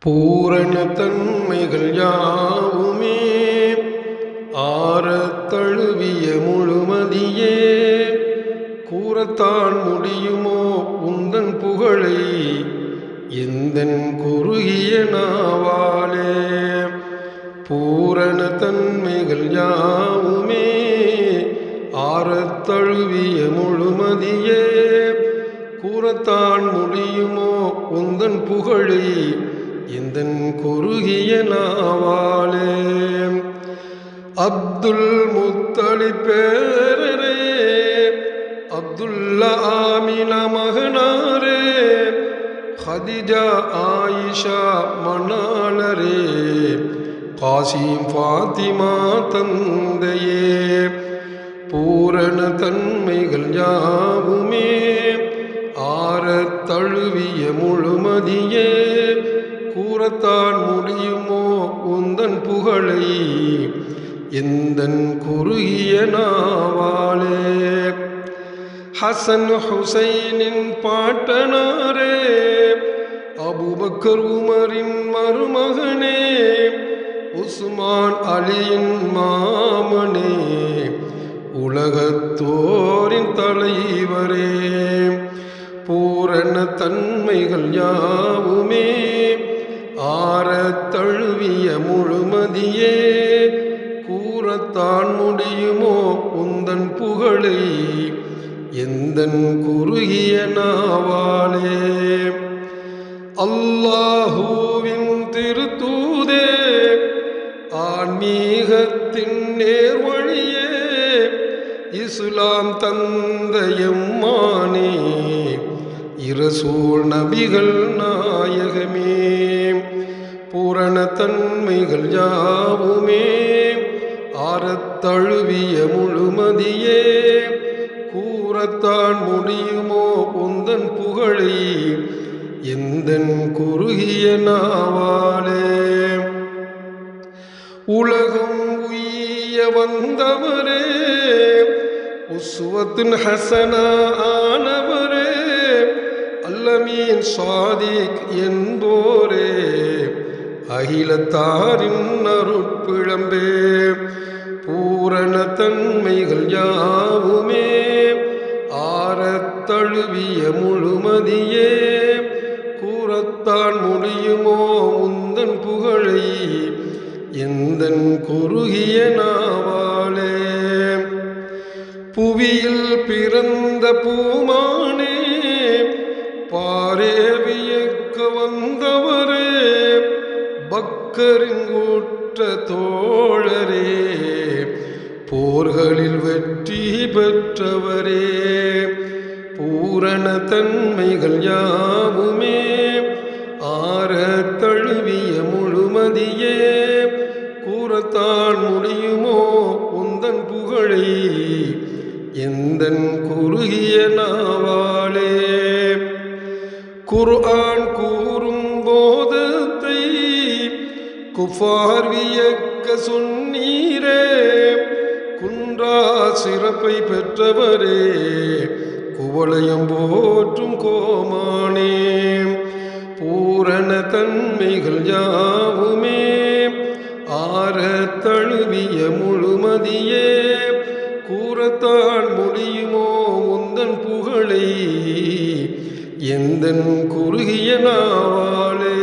பூரண தன்மைகள் யாவுமே ஆறத்தழுவிய முழுமதியே. கூறத்தான் முடியுமோ உந்தன் புகழை எந்தன் குறுகிய நாவாலே. பூரண தன்மைகள் யாவுமே ஆறத்தழுவிய முழுமதியே. கூறத்தான் முடியுமோ உந்தன் புகழை எந்தன் குறுகிய நாவாலே அப்துல் முத்தளி பேரரே. அப்துல்லா ஆமின மகனாரே. ஹதிஜா ஆயிஷா மணாளரே. காசிம் ஃபாத்திமா தந்தையே. பூரண தன்மைகள் யாவுமே. ஆற தழுவிய முழுமதியே. கூறத்தான் முடியுமோ உந்தன் புகழை எந்தன் குறுகிய நாவாலே? ஹசன் ஹுசைனின் பாட்டனாரே அபுபக்கர் உமரின் மருமகனே உஸ்மான் அலியின் மாமனே உலகத்தோரின் தலைவரே. பூரண தன்மைகள் யாவுமே ஆறத் தழுவிய முழுமதியே கூறத்தான் முடியுமோ உந்தன் புகழை? எந்தன் குறுகிய நாவாலே? அல்லாஹூவின் திருத்தூதே ஆன்மீகத்தின் நேர்வழியே இஸ்லாம் தந்தையம்மானே இரசூல் நபிகள் நாயகமே. பூரண தன்மைகள் யாவுமே. ஆரத்தழுவிய முழுமதியே. கூறத்தான் முடியுமோ உந்தன் புகழை. எந்தன் குறுகிய நாவாலே. உலகம் உய்ய வந்தவரே. உஸ்வத்தின் ஹசனா ஆனவரே. அல்லமீன் சாதிக் என்போர் அகிலத்தாரின் அருட்பிழம்பே பூரண தன்மைகள் யாவுமே ஆரத்தழுவிய முழுமதியே கூறத்தான் முடியுமோ உந்தன் புகழை எந்தன் குறுகிய நாவாலே. புவியில் பிறந்த பூமானே பாரேவியக்க வந்தவரே பக்கரின் தோழரே போர்களில் வெற்றி பெற்றவரே பூரண தன்மைகள் யாவுமே ஆற தழுவிய முழுமதியே கூறத்தான் முடியுமோ உந்தன் புகழை எந்தன் குறுகிய நாவாலே. குர்ஆன் கூறும் போதத்தை குஃபார் வியக்க சொன்னீரே குன்றா சிறப்பை பெற்றவரே குவளையம் போற்றும் கோமானே பூரண தன்மைகள் யாவுமே ஆற தழுவிய முழுமதியே கூறத்தான் முடியுமோ உந்தன் புகழை எந்தன் குறுகிய நாவாளே